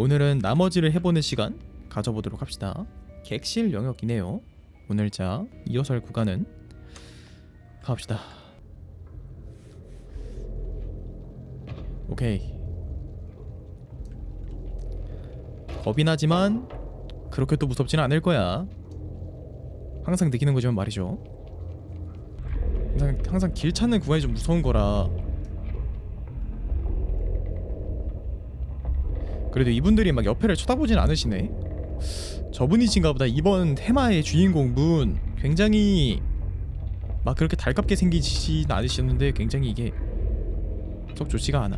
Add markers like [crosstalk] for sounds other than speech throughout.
오늘은 나머지를 해보는 시간 가져보도록 합시다. 객실 영역이네요. 오늘 자 2호설 구간은 가봅시다. 오케이. 겁이 나지만 그렇게 또 무섭지는 않을 거야. 항상 느끼는 거지만 말이죠. 항상, 항상 길 찾는 구간이 좀 무서운 거라. 그래도 이분들이 막 옆에를 쳐다보진 않으시네. 저분이신가 보다. 이번 테마의 주인공 분 굉장히 막 그렇게 달갑게 생기진 않으셨는데 굉장히 이게 썩 좋지가 않아.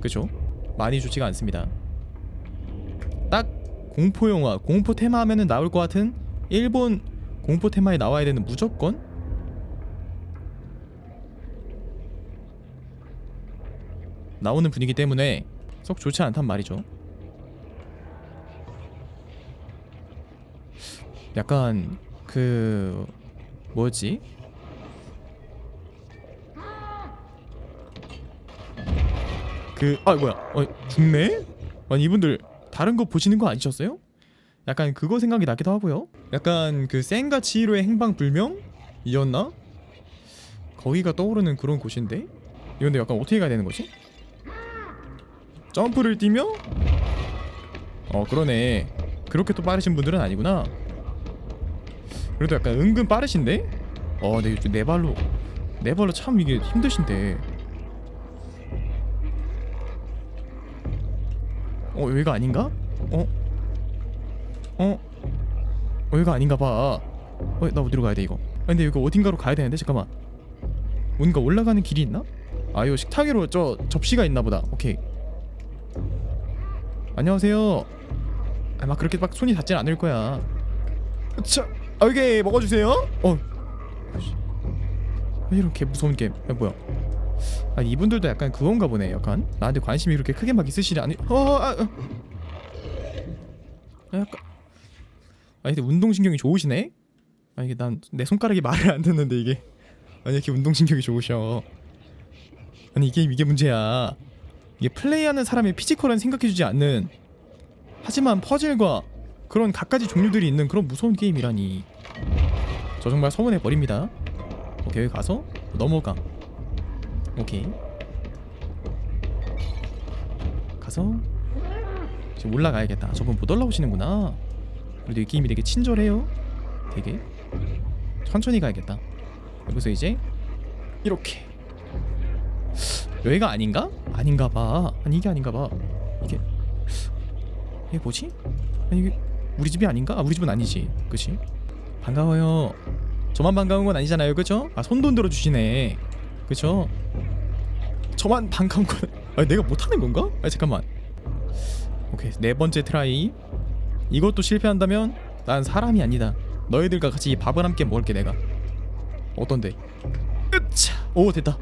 그죠? 많이 좋지가 않습니다. 딱 공포 영화, 공포 테마 하면은 나올 것 같은 일본 공포 테마에 나와야 되는 무조건 나오는 분위기 때문에 썩 좋지 않단 말이죠. 약간 그 뭐지? 그 아 뭐야? 어 죽네? 아니 이분들 다른 거 보시는 거 아니셨어요? 약간 그거 생각이 나기도 하고요. 약간 그 센가 치히로의 행방불명이었나? 거기가 떠오르는 그런 곳인데 이건데 약간 어떻게 가야 되는 거지? 점프를 뛰며 어 그러네 그렇게 또 빠르신 분들은 아니구나 그래도 약간 은근 빠르신데 어 근데 이거 네 발로 네 발로 참 이게 힘드신데 어 여기가 아닌가? 어? 어? 어 여기가 아닌가 봐. 어, 나 어디로 가야 돼 이거? 아, 근데 여기 어딘가로 가야 되는데 잠깐만. 뭔가 올라가는 길이 있나? 아 이거 식탁 위로 저 접시가 있나 보다. 오케이. 안녕하세요. 아, 막 그렇게 막 손이 닿진 않을 거야. 자, 아, 여기 먹어주세요. 어. 이런 개 무서운 게임? 야, 뭐야? 아 이분들도 약간 그건가 보네. 약간 나한테 관심이 그렇게 크게 막 있으시지 않니? 어, 아, 아. 아, 약간. 아 근데 운동신경이 좋으시네? 아 이게 난 내 손가락이 말을 안 듣는데 이게 아니 이렇게 운동신경이 좋으셔 아니 이 게임 이게 문제야 이게 플레이하는 사람의 피지컬은 생각해주지 않는 하지만 퍼즐과 그런 갖가지 종류들이 있는 그런 무서운 게임이라니. 저 정말 서운해 버립니다. 오케이 여기 가서 넘어가. 오케이. 가서 지금 올라가야겠다. 저분 못 올라오시는구나. 그래도 이 게임이 되게 친절해요. 되게. 천천히 가야겠다. 여기서 이제 이렇게 여기가 아닌가? 아닌가 봐 아니 이게 아닌가 봐 이게 이게 뭐지? 아니 이게 우리 집이 아닌가? 아 우리 집은 아니지 그치? 반가워요 저만 반가운 건 아니잖아요 그죠? 아 손돈 들어주시네 그쵸? 저만 반가운 건 [laughs] 아니 내가 못하는 건가? 아 잠깐만 오케이 네 번째 트라이 이것도 실패한다면 난 사람이 아니다 너희들과 같이 밥을 함께 먹을게 내가 어떤데? 으차 오 됐다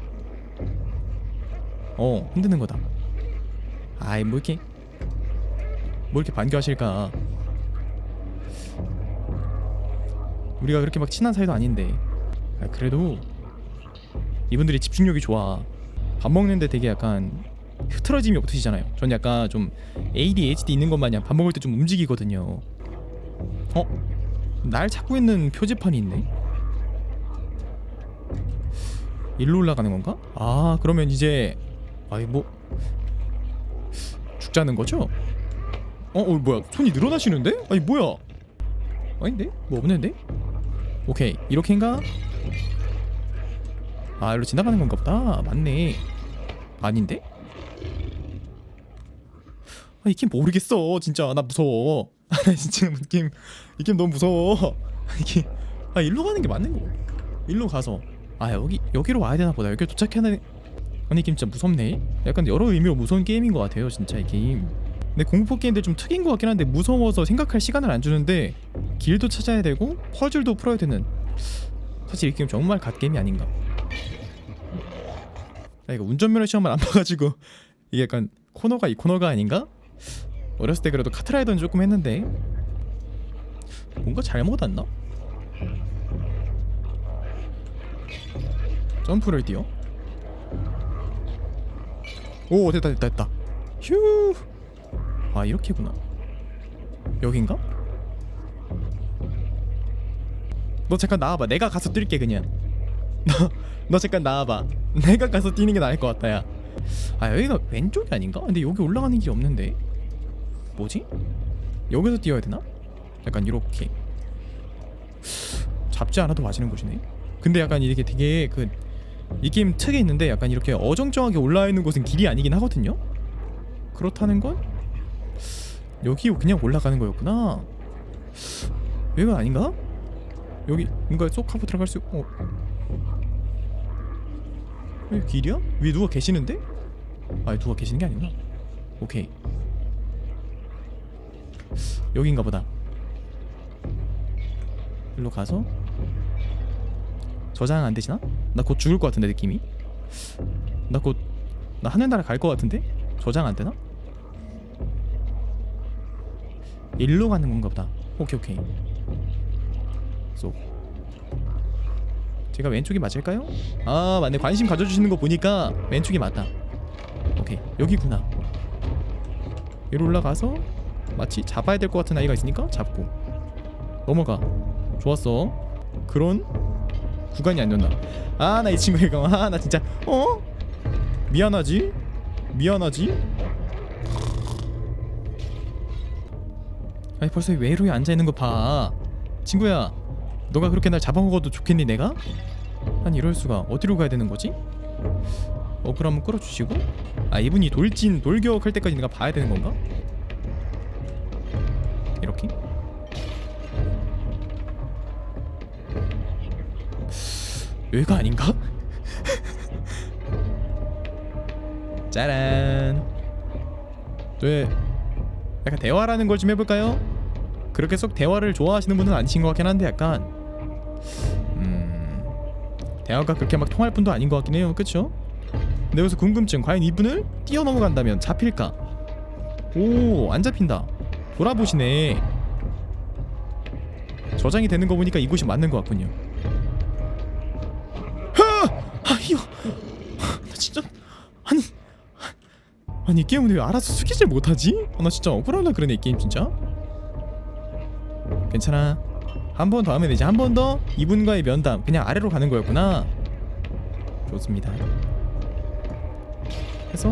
어 흔드는 거다. 아이 뭐 이렇게 뭐 이렇게 반겨하실까? 우리가 그렇게 막 친한 사이도 아닌데. 아, 그래도 이분들이 집중력이 좋아. 밥 먹는데 되게 약간 흐트러짐이 없으시잖아요. 전 약간 좀 ADHD 있는 것 마냥 밥 먹을 때 좀 움직이거든요. 어? 날 찾고 있는 표지판이 있네? 일로 올라가는 건가? 아 그러면 이제 아이 뭐 죽자는 거죠? 어, 어 뭐야 손이 늘어나시는데? 아니 뭐야 아닌데? 뭐 없는데? 오케이 이렇게인가? 아 일로 지나가는 건가 보다 맞네 아닌데? 아, 이 게임 모르겠어 진짜 나 무서워 [laughs] 아 진짜 이 게임 이 게임 너무 무서워 이게 아 일로 가는 게 맞는 거 일로 가서 아 여기 여기로 와야 되나 보다 여기 도착해야 되는 아니 이 게임 진짜 무섭네. 약간 여러 의미로 무서운 게임인 것 같아요 진짜 이 게임. 근데 공포 게임들 좀 특이인 것 같긴 한데 무서워서 생각할 시간을 안 주는데 길도 찾아야 되고 퍼즐도 풀어야 되는. 사실 이 게임 정말 갓게임이 아닌가. 아 이거 운전면허 시험을 안 [laughs] 봐가지고 이게 약간 코너가 이 코너가 아닌가? 어렸을 때 그래도 카트라이더는 조금 했는데 뭔가 잘못 왔나? 점프를 뛰어 오 됐다 됐다 됐다. 휴. 아 이렇게구나. 여긴가? 너 잠깐 나와봐. 내가 가서 뛸게 그냥. [laughs] 너, 너 잠깐 나와봐. [laughs] 내가 가서 뛰는 게 나을 것 같다 야 아 여기가 왼쪽이 아닌가? 근데 여기 올라가는 길이 없는데. 뭐지? 여기서 뛰어야 되나? 약간 이렇게. 잡지 않아도 맞이는 곳이네. 근데 약간 이게 되게 그 이 게임 특이 있는데 약간 이렇게 어정쩡하게 올라와 있는 곳은 길이 아니긴 하거든요 그렇다는 건 여기 그냥 올라가는 거였구나 여기가 아닌가? 여기 뭔가 쏙 하고 들어갈 수 어. 여기 길이야? 위에 누가 계시는데? 아 누가 계시는 게 아니구나 오케이 여긴가 보다 일로 가서 저장 안 되시나? 나 곧 죽을 것 같은데 느낌이. 나 곧 나 하늘나라 갈 것 같은데? 저장 안 되나? 일로 가는 건가 보다. 오케이 오케이. 쏙 제가 왼쪽이 맞을까요? 아 맞네. 관심 가져주시는 거 보니까 왼쪽이 맞다. 오케이. 여기구나. 여기 올라가서 마치 잡아야 될 것 같은 아이가 있으니까 잡고. 넘어가. 좋았어. 그런 구간이 아니었나 아 나 이 친구 이거 아 나 진짜 어? 미안하지? 미안하지? 아니 벌써 외로에 앉아있는 거봐 친구야 너가 그렇게 날 잡아먹어도 좋겠니 내가? 아니 이럴 수가 어디로 가야 되는 거지? 어글 한번 끌어주시고 아 이분이 돌진 돌격 할 때까지 내가 봐야 되는 건가? 이렇게? 여기가 아닌가? 짜란 네 약간 대화라는 걸 좀 해볼까요? 그렇게 썩 대화를 좋아하시는 분은 아니신 것 같긴 한데 약간 음 대화가 그렇게 막 통할 분도 아닌 것 같긴 해요 그쵸? 근데 여기서 궁금증 과연 이분을 뛰어넘어간다면 잡힐까? 오 안 잡힌다 돌아보시네 저장이 되는 거 보니까 이곳이 맞는 것 같군요 아니 이 게임은 왜 알아서 숙이질 못하지? 아, 나 진짜 억울하려 그러네 이 게임 진짜. 괜찮아. 한 번 더 하면 되지. 한 번 더 이분과의 면담. 그냥 아래로 가는 거였구나. 좋습니다. 해서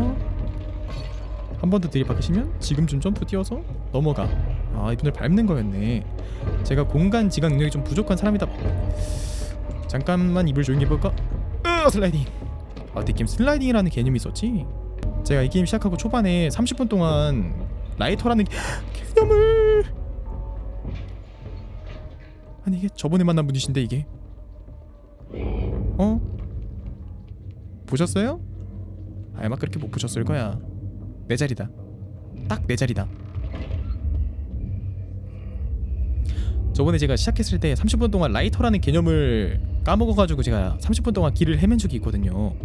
한 번 더 들이박으시면 지금쯤 점프 뛰어서 넘어가. 아 이분을 밟는 거였네. 제가 공간 지각 능력이 좀 부족한 사람이다. 잠깐만 입을 조용히 해볼까? 으 슬라이딩. 아 게임 슬라이딩이라는 개념이 있었지? 제가 이 게임 시작하고 초반에 30분 동안 라이터라는 개념을 아니 이게 저번에 만난 분이신데 이게? 어? 보셨어요? 아마 그렇게 못 보셨을 거야. 내 자리다. 딱 내 자리다. 저번에 제가 시작했을 때 30분 동안 라이터라는 개념을 까먹어가지고 제가 30분 동안 길을 헤맨 적이 있거든요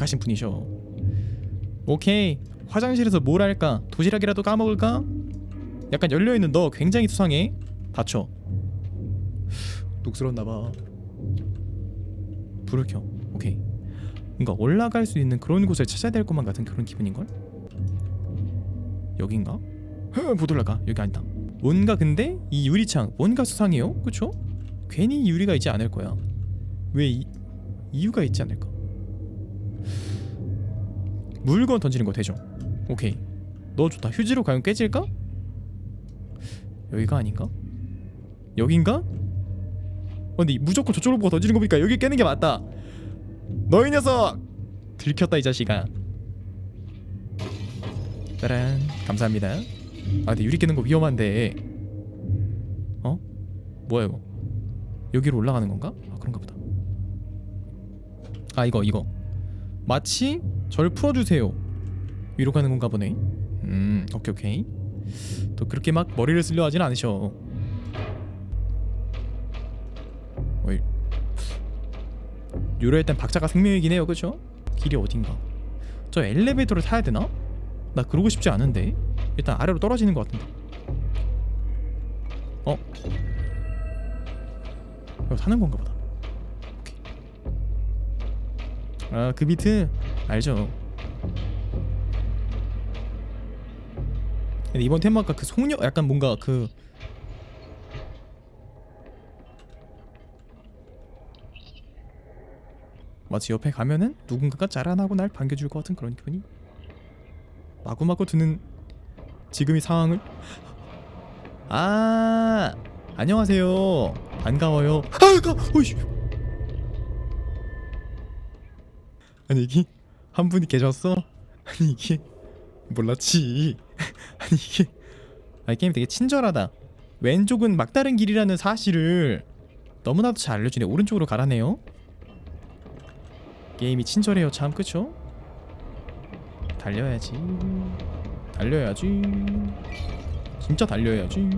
착하신 분이셔. 오케이. 화장실에서 뭘 할까? 도시락이라도 까먹을까? 약간 열려있는 너 굉장히 수상해. 닫혀 녹슬었나봐. 불을 켜. 오케이. 뭔가 올라갈 수 있는 그런 곳을 찾아야 될 것만 같은 그런 기분인걸? 여긴가? 흐, 못 올라가. 여기 아니다. 뭔가 근데 이 유리창 뭔가 수상해요? 그쵸? 괜히 유리가 있지 않을 거야. 왜 이, 이유가 있지 않을까 물건 던지는 거 되죠? 오케이. 너 좋다. 휴지로 과연 깨질까? 여기가 아닌가? 여긴가? 어, 근데 무조건 저쪽으로 보고 던지는 거 보니까 여기 깨는 게 맞다. 너이 녀석! 들켰다 이 자식아. 짜란. 감사합니다. 아 근데 유리 깨는 거 위험한데. 어? 뭐야 이거? 여기로 올라가는 건가? 아 그런가 보다. 아 이거 이거 마치 절 풀어주세요. 위로 가는 건가 보네. 음 오케이 오케이. 또 그렇게 막 머리를 쓰려 하진 않으셔. 어이. 요럴 땐 박자가 생명이긴 해요 그죠? 길이 어딘가. 저 엘리베이터를 타야 되나? 나 그러고 싶지 않은데. 일단 아래로 떨어지는 것 같은데. 어? 이거 타는 건가 보다 아 그 비트? 알죠. 근데 이번 테마가 그 소녀 약간 뭔가 그 마치 옆에 가면은 누군가가 짜란하고 날 반겨줄 것 같은 그런 기분이? 마구마구 드는 지금 이 상황을? 아 안녕하세요. 반가워요. 아가 어이 아니 이게 한 분이 계셨어? [laughs] 아니 이게 몰랐지. 아니 이게 아, 이 게임 되게 친절하다. 왼쪽은 막다른 길이라는 사실을 너무나도 잘 알려주네. 오른쪽으로 가라네요. 게임이 친절해요. 참 그쵸? 달려야지. 달려야지. 진짜 달려야지.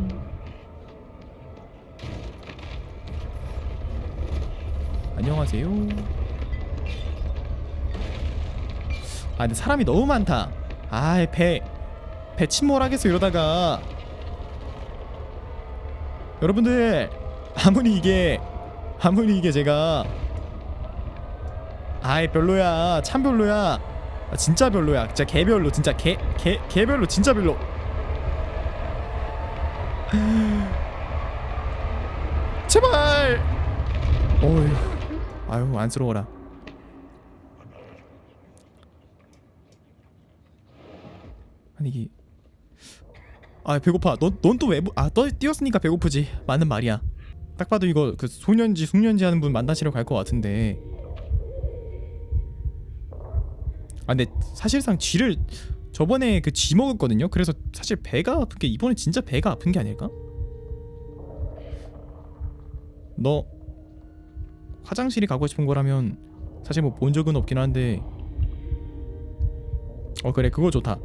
안녕하세요 아 근데 사람이 너무 많다. 아이 배배 침몰하겠어 이러다가. 여러분들 아무리 이게 아무리 이게 제가 아이 별로야. 참 별로야. 아, 진짜 별로야. 진짜 개별로 진짜 개 개 개별로 진짜 별로. [laughs] 제발! 어휴. 아유 안쓰러워라 아니 이게 아 배고파. 넌 또 왜아또 뛰었으니까 배고프지. 맞는 말이야. 딱 봐도 이거 그 소년지 숙련지 하는 분 만나시러 갈 것 같은데. 아 근데 사실상 쥐를 저번에 그 쥐 먹었거든요? 그래서 사실 배가 아픈 게 이번에 진짜 배가 아픈 게 아닐까? 너 화장실이 가고 싶은 거라면 사실 뭐 본 적은 없긴 한데. 어 그래. 그거 좋다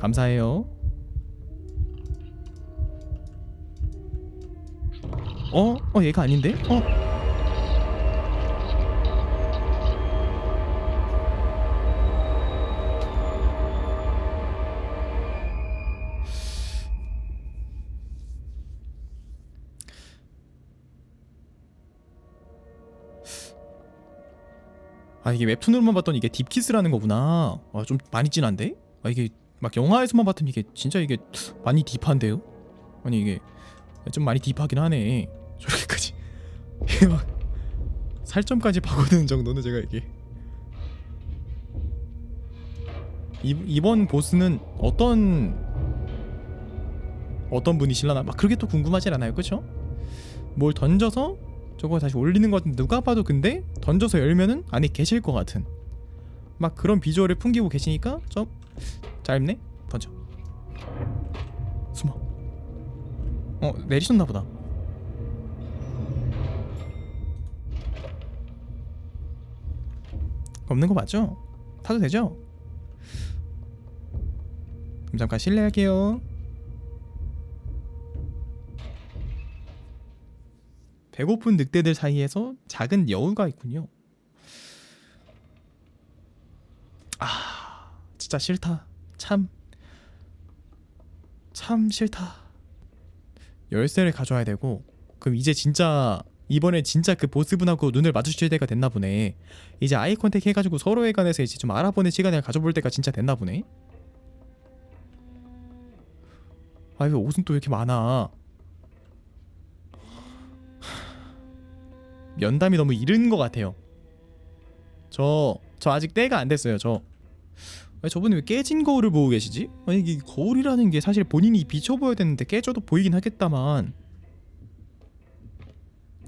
감사해요 어? 어 얘가 아닌데? 어? 아 이게 웹툰으로만 봤더니 이게 딥키스라는 거구나 아좀 많이 진한데? 아 이게 막 영화에서만 봤더니 이게 진짜 이게 많이 딥한데요? 아니 이게 좀 많이 딥하긴 하네. 저렇게까지. [laughs] 막 살점까지 파고드는 정도는 제가 이게. 이, 이번 보스는 어떤 어떤 분이실라나? 막 그렇게 또 궁금하진 않아요. 그쵸? 뭘 던져서 저거 다시 올리는 것 같은데 누가 봐도 근데 던져서 열면은 안에 계실 것 같은. 막 그런 비주얼을 풍기고 계시니까 좀 짧네? 던져. 숨어. 어 내리셨나 보다. 없는 거 맞죠? 타도 되죠? 그럼 잠깐 실례할게요. 배고픈 늑대들 사이에서 작은 여우가 있군요. 아 진짜 싫다 참 참 싫다. 열쇠를 가져와야 되고 그럼 이제 진짜 이번에 진짜 그 보스분하고 눈을 마주칠 때가 됐나 보네. 이제 아이 컨택 해가지고 서로에 관해서 이제 좀 알아보는 시간을 가져볼 때가 진짜 됐나 보네. 아왜 옷은 또 이렇게 많아? 면담이 너무 이른 것 같아요. 저 저 아직 때가 안 됐어요 저 아니 저분이 왜 깨진 거울을 보고 계시지? 아니 이게 거울이라는 게 사실 본인이 비춰 보여야 되는데 깨져도 보이긴 하겠다만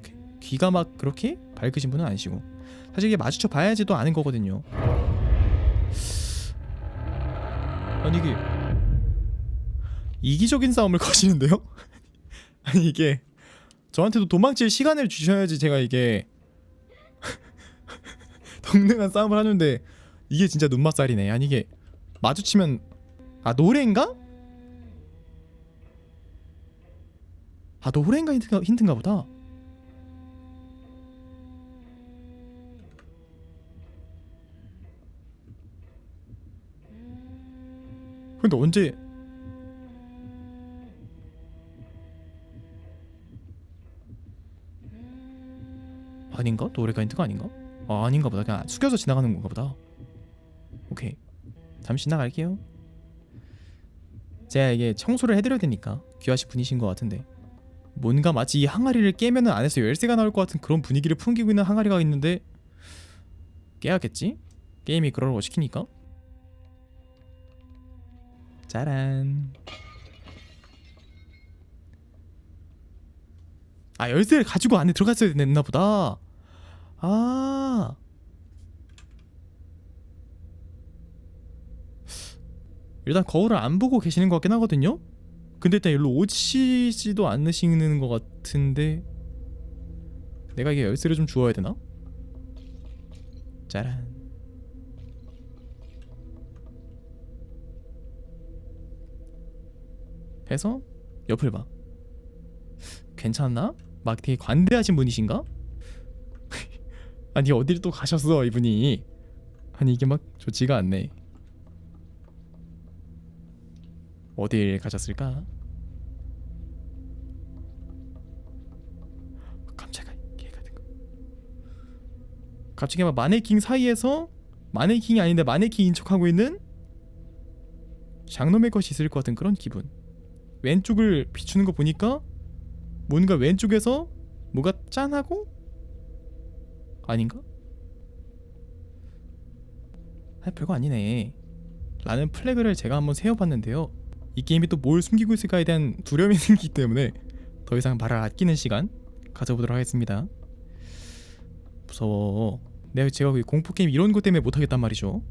귀- 귀가 막 그렇게 밝으신 분은 아니시고 사실 이게 마주쳐 봐야지도 아는 거거든요 아니 이게 이기적인 싸움을 [laughs] 거시는데요? 아니 이게 저한테도 도망칠 시간을 주셔야지 제가 이게 [laughs] 동등한 싸움을 하는데 이게 진짜 눈맛살이네. 아니 이게 마주치면 아 노래인가? 아 노래인가 힌트가, 힌트인가 보다. 근데 언제 아닌가? 노래가 힌트가 아닌가? 아 아닌가 보다 그냥 숙여서 지나가는 건가 보다 오케이. 잠시 나갈게요. 제가 이게 청소를 해드려야 되니까 귀하신 분이신 것 같은데 뭔가 마치 이 항아리를 깨면 은 안에서 열쇠가 나올 것 같은 그런 분위기를 풍기고 있는 항아리가 있는데 깨야겠지? 게임이 그러라고 시키니까. 짜란. 아 열쇠를 가지고 안에 들어갔어야 됐나 보다. 아 일단 거울을 안 보고 계시는 것 같긴 하거든요 근데 일단 일로 오시지도 않으시는 것 같은데 내가 이게 열쇠를 좀 주워야 되나? 짜란 해서 옆을 봐 괜찮나? 막 되게 관대하신 분이신가? [laughs] 아니 어딜 또 가셨어 이분이 아니 이게 막 좋지가 않네 어딜 가셨을까? 깜짝이야 개 같은 거 갑자기 막 마네킹 사이에서 마네킹이 아닌데 마네킹인 척하고 있는 장놈의 것이 있을 것 같은 그런 기분 왼쪽을 비추는 거 보니까 뭔가 왼쪽에서 뭐가 짠하고 아닌가? 아 별거 아니네 라는 플래그를 제가 한번 세워봤는데요 이 게임이 또 뭘 숨기고 있을까에 대한 두려움이 [laughs] 생기기 때문에 더 이상 말을 아끼는 시간 가져보도록 하겠습니다 무서워 내가 제가 그 공포 게임 이런 것 때문에 못하겠단 말이죠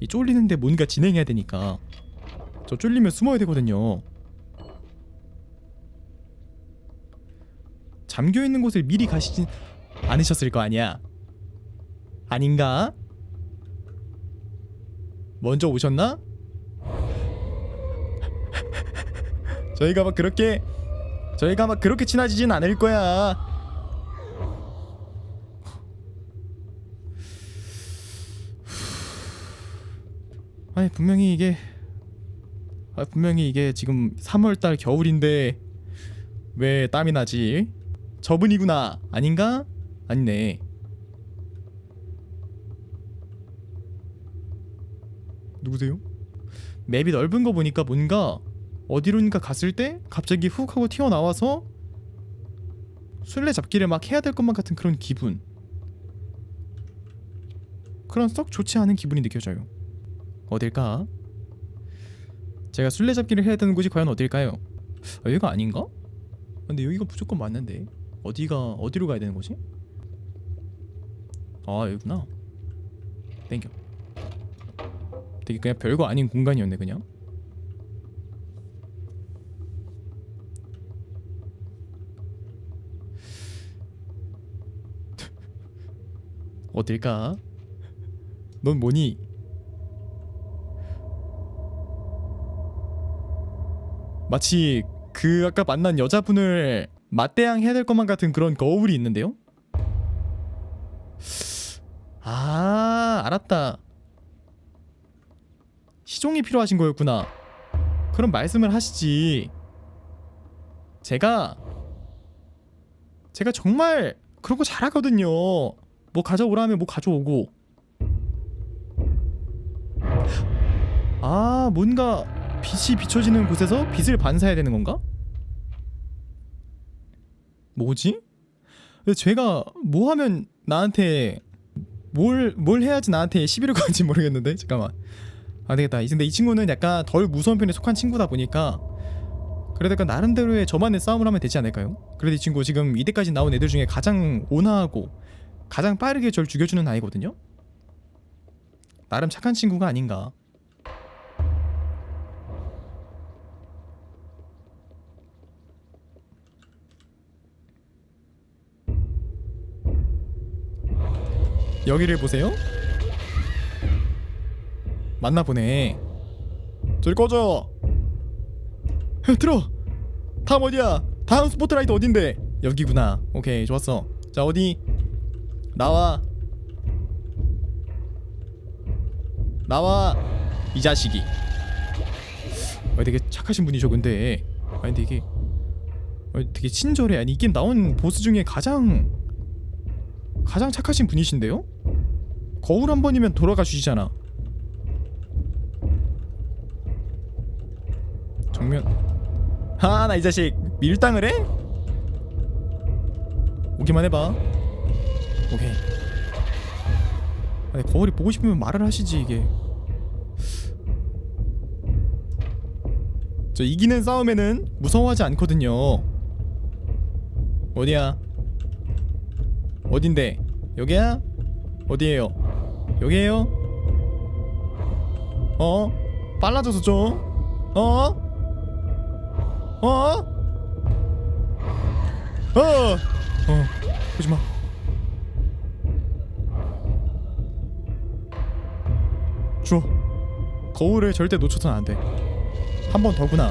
이 쫄리는데 뭔가 진행해야 되니까 저 쫄리면 숨어야 되거든요 잠겨 있는 곳을 미리 가시진 않으셨을 거 아니야. 아닌가? 먼저 오셨나? 저희가 막 그렇게 저희가 막 그렇게 친해지진 않을 거야. [sighs] 아니 분명히 이게 아 분명히 이게 지금 3월달 겨울인데 왜 땀이 나지? 저분이구나 아닌가? 아니네 누구세요? 맵이 넓은 거 보니까 뭔가 어디론가 갔을 때 갑자기 훅 하고 튀어나와서 술래잡기를 막 해야 될 것만 같은 그런 기분 그런 썩 좋지 않은 기분이 느껴져요 어딜까? 제가 술래잡기를 해야 되는 곳이 과연 어딜까요? 아, 여기가 아닌가? 근데 여기가 무조건 맞는데 어디가 어디로 가야 되는 거지? 아 여기구나 땡겨 되게 그냥 별거 아닌 공간이었네 그냥 어딜까? 넌 뭐니? 마치 그 아까 만난 여자분을 맞대항 해야 될 것만 같은 그런 거울이 있는데요? 아 알았다 시종이 필요하신 거였구나 그럼 말씀을 하시지 제가 제가 정말 그런 거 잘하거든요 뭐 가져오라면 뭐 가져오고 아 뭔가 빛이 비춰지는 곳에서 빛을 반사해야 되는 건가? 뭐지? 제가 뭐 하면 나한테 뭘 뭘 해야지 나한테 시비를 [laughs] 거는지 모르겠는데 잠깐만 안 되겠다 이- 근데 이 친구는 약간 덜 무서운 편에 속한 친구다 보니까 그래도 약간 나름대로의 저만의 싸움을 하면 되지 않을까요? 그래도 이 친구 지금 이때까지 나온 애들 중에 가장 온화하고 가장 빠르게 절 죽여주는 아이거든요 나름 착한 친구가 아닌가 여기를 보세요. 맞나 보네. 저리 꺼져. 들어. 다음 어디야? 다음 스포트라이트 어딘데? 여기구나. 오케이 좋았어. 자 어디? 나와. 나와. 이 자식이. 아, 되게 착하신 분이셔 근데. 아니 근데 이게 아, 되게 친절해. 아니 이 게임 나온 보스 중에 가장 가장 착하신 분이신데요? 거울 한 번이면 돌아가 주시잖아. 정면 아나 이 자식 밀당을 해? 오기만 해봐 오케이. 거울이 보고 싶으면 말을 하시지 이게. 저 이기는 싸움에는 무서워하지 않거든요. 어디야? 어딘데? 여기야? 어디에요? 여기에요? 어? 빨라져서 좀? 어? 어? 어? 어 보지마 줘. 거울을 절대 놓쳐서는 안돼. 한 번 더구나.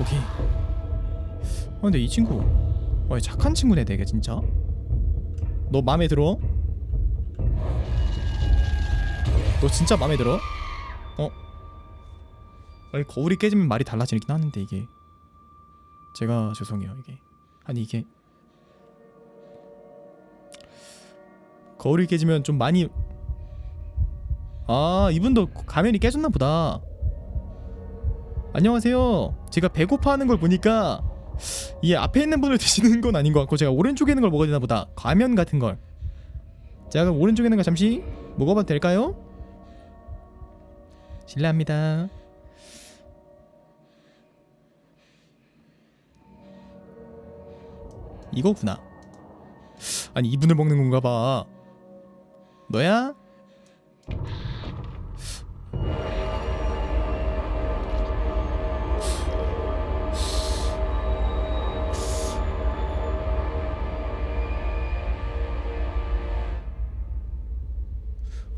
오케이. 어, 근데 이 친구 어, 착한 친구네 되게 진짜. 너 마음에 들어? 너 진짜 마음에 들어? 어? 아니 거울이 깨지면 말이 달라지긴 하는데 이게. 제가 죄송해요 이게. 아니 이게. 거울이 깨지면 좀 많이 아 이분도 가면이 깨졌나 보다. 안녕하세요. 제가 배고파하는 걸 보니까 이 앞에 있는 분을 [laughs] 드시는 건 아닌 것 같고 제가 오른쪽에 있는 걸 먹어야 되나 보다. 가면 같은 걸. 제가 그럼 오른쪽에 있는 거 잠시 먹어봐도 될까요? 실례합니다. 이거구나. 아니 이분을 먹는 건가 봐. 너야?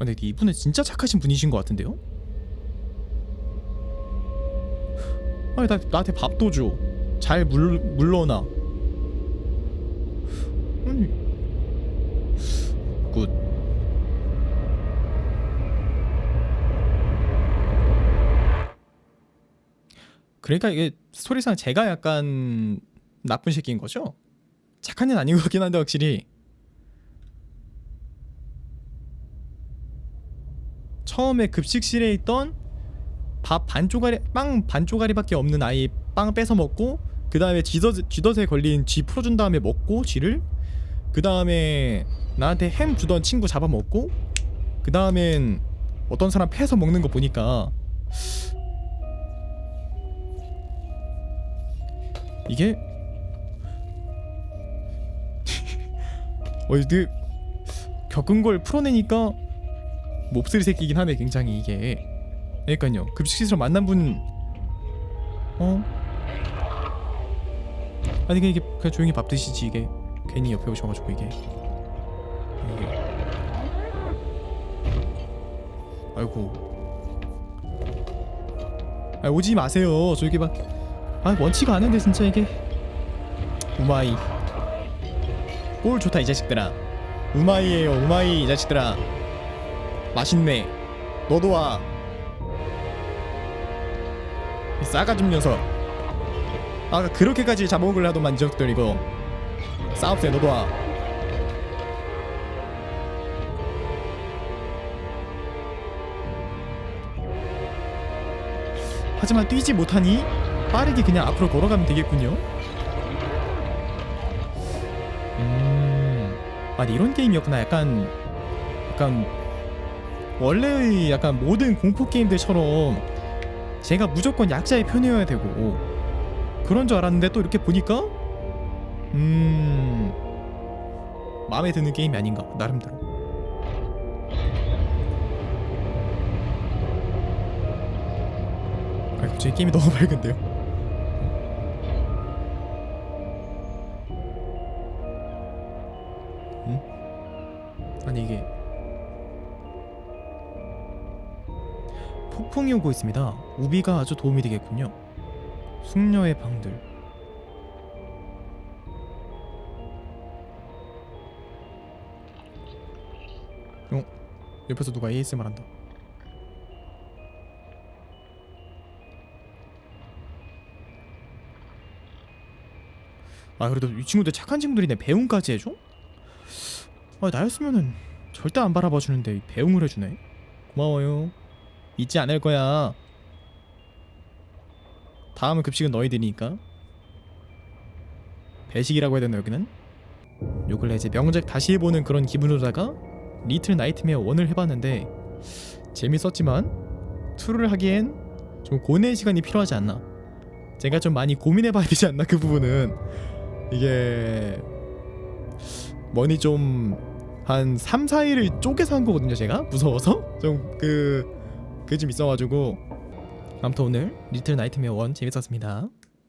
근데 이분은 진짜 착하신 분이신 것 같은데요? 아니 나, 나한테 밥도 줘. 잘 물, 물러나. 아니 굿. 그러니까 이게 스토리상 제가 약간 나쁜 새끼인 거죠? 착한 년 아닌 것 같긴 한데 확실히 처음에 급식실에 있던 밥 반 쪼가리 빵 반 쪼가리밖에 없는 아이 빵 뺏어 먹고 그 다음에 쥐덫 쥐덫에 걸린 쥐 풀어준 다음에 먹고 쥐를. 그 다음에 나한테 햄 주던 친구 잡아 먹고 그 다음엔 어떤 사람 패서 먹는 거 보니까 이게 [laughs] 어 이게 겪은 걸 풀어내니까 몹쓸 새끼긴 하네 굉장히 이게. 그러니까요. 급식실에서 만난 분 어? 아니 그냥 이게 그냥 조용히 밥 드시지 이게. 괜히 옆에 오셔가지고 이게. 이게. 아이고. 아 오지 마세요. 저 이게 막아 원치가 않은데 진짜 이게. 우마이. 꼴 좋다 이 자식들아. 우마이에요 우마이 이 자식들아 맛있네. 너도 와. 이 싸가지 녀석. 아 그렇게까지 하더만 녀석들 이거. 싸웁세 너도 와. 하지만 뛰지 못하니 빠르게 그냥 앞으로 걸어가면 되겠군요. 음, 아니 이런 게임이었구나. 약간 약간 원래의 약간 모든 공포 게임들처럼 제가 무조건 약자의 편이어야 되고 그런 줄 알았는데 또 이렇게 보니까 음 마음에 드는 게임이 아닌가 나름대로. 아 갑자기 게임이 너무 [laughs] 밝은데요 폭풍이 오고 있습니다. 우비가 아주 도움이 되겠군요. 숙녀의 방들. 어? 옆에서 누가 ASMR 한다. 아 그래도 이 친구들 착한 친구들이네 배웅까지 해줘? 아 나였으면은 절대 안 바라봐 주는데 배웅을 해주네 고마워요 잊지 않을 거야. 다음 급식은 너희들이니까. 배식이라고 해야 되나 여기는? 요 근래 이제 명작 다시 해보는 그런 기분으로다가 리틀 나이트메어 1을 해봤는데 재밌었지만 2를 하기엔 좀 고뇌의 시간이 필요하지 않나. 제가 좀 많이 고민해봐야 되지 않나 그 부분은. 이게 머니 좀 한 3, 4일을 쪼개서 한 거거든요 제가? 무서워서? 좀 그 그게 좀 있어가지고. 아무튼 오늘 리틀 나이트메어 1 재밌었습니다